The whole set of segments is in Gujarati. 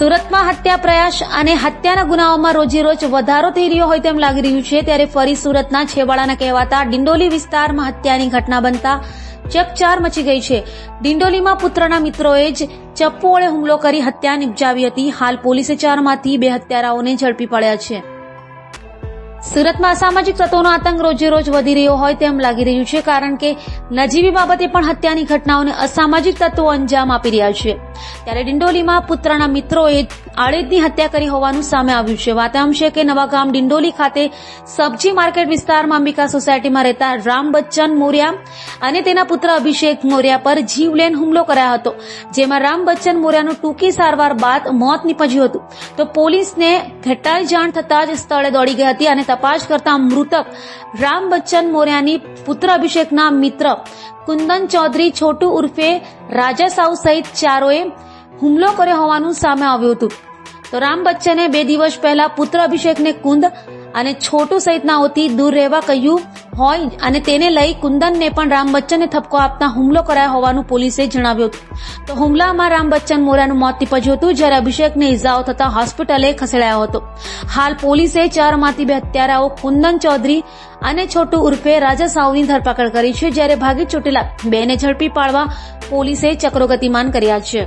સુરતમાં હત્યા પ્રયાસ અને હત્યાના ગુનાઓમાં રોજેરોજ વધારો થઈ રહ્યો હોય તેમ લાગી રહ્યું છે, ત્યારે ફરી સુરતના છેવાડાના કહેવાતા ડિંડોલી વિસ્તારમાં હત્યાની ઘટના બનતા ચકચાર મચી ગઈ છે. ડિંડોલીમાં પુત્રના મિત્રોએ જ ચપ્પુ વડે હુમલો કરી હત્યા નિપજાવી હતી. હાલ પોલીસે ચારમાંથી બે હત્યારાઓને ઝડપી પડ્યા છે. સુરતમાં અસામાજિક તત્વોનો આતંક રોજે રોજ વધી રહ્યો હોય તેમ લાગી રહ્યું છે, કારણ કે નજીવી બાબતે પણ હત્યાની ઘટનાઓને અસામાજિક તત્વો અંજામ આપી રહ્યા છે. ત્યારે ડિંડોલીમાં પુત્રના મિત્રોએ આડેદની હત્યા કરી હોવાનું સામે આવ્યું છે. વાત આમ છે કે નવાગામ ડિંડોલી ખાતે સબ્જી માર્કેટ વિસ્તારમાં અંબિકા સોસાયટીમાં રહેતા રામ બચ્ચન મોર્યા અને તેના પુત્ર અભિષેક મોર્યા પર જીવલેન હુમલો કરાયો હતો, જેમાં રામ બચ્ચન મોર્યાનું ટૂંકી સારવાર બાદ મોત નીપજ્યું હતું. તો પોલીસને ઘટનાની જાણ થતાં જ સ્થળે દોડી ગઈ હતી અને તપાસ કરતા મૃતક રામ બચ્ચન મોર્યાની પુત્ર અભિષેકના મિત્ર કુંદન ચૌધરી છોટુ ઉર્ફે રાજા સાઉ સહિત ચારોએ હુમલો કર્યો હોવાનું સામે આવ્યું હતું. તો રામ બચ્ચને બે દિવસ પહેલા પુત્ર અભિષેકને કુંદ અને છોટુ સહિતનાઓથી દૂર રહેવા કહ્યું હોય અને તેને લઈ કુંદનને પણ રામ બચ્ચનને થપકો આપતા હુમલો કરાયો હોવાનું પોલીસે જણાવ્યું હતું. તો હુમલામાં રામ બચ્ચન મોરાનું મોત નીપજ્યું હતું જ્યારે અભિષેકને ઇજાઓ થતા હોસ્પિટલે ખસેડાયો હતો. હાલ પોલીસે ચારમાંથી બે હત્યારાઓ કુંદન ચૌધરી અને છોટુ ઉર્ફે રાજા સાઉની ધરપકડ કરી છે જ્યારે ભાગી છૂટેલા બેને ઝડપી પાડવા પોલીસે ચક્રો ગતિમાન કર્યા છે.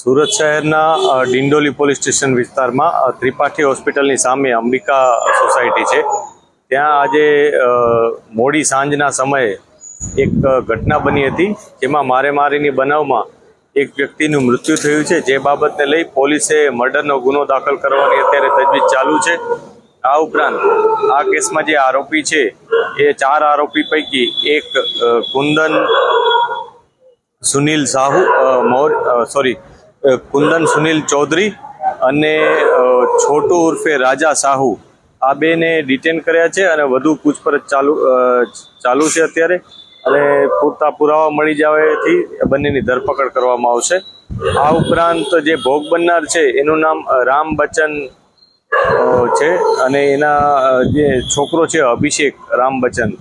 સુરત શહેરના ડિંડોલી પોલીસ સ્ટેશન વિસ્તારમાં ત્રિપાઠી હોસ્પિટલની સામે અંબિકા સોસાયટી છે. ત્યાં આજે મોડી સાંજના સમયે એક ઘટના બની હતી, જેમાં મારે મારીની બનાવમાં એક વ્યક્તિનું મૃત્યુ થયું છે. જે બાબતને લઈ પોલીસે મર્ડરનો ગુનો દાખલ કરવાની અત્યારે તજવીજ ચાલુ છે. આ ઉપરાંત, આ કેસમાં જે આરોપી છે, એ ચાર આરોપી પૈકી એક કુંદન સુનિલ સાહુ મોર સોરી કુંદન સુનિલ ચૌધરી અને છોટુ ઉર્ફે રાજા સાહુ. આ બેને ડિટેન કર્યા છે અને વધુ પૂછપરછ ચાલુ ચાલુ છે અત્યારે. અને પૂરતા પુરાવા મળી જવાથી બંનેની ધરપકડ કરવામાં આવશે. આ ઉપરાંત જે ભોગ બનનાર છે, એનું નામ રામ બચ્ચન છે. અને એના જે છોકરો છે, અભિષેક રામ બચ્ચન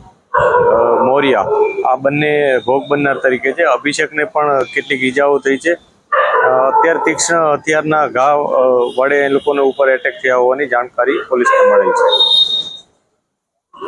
મોરિયા. આ બંને ભોગ બનનાર તરીકે છે. અભિષેકને પણ કેટલીક ઈજાઓ થઈ છે. અત્યારે તીક્ષ્ણ હથિયારના ઘા વડે એ લોકોને ઉપર એટેક થયા હોવાની જાણકારી પોલીસને મળેલ છે.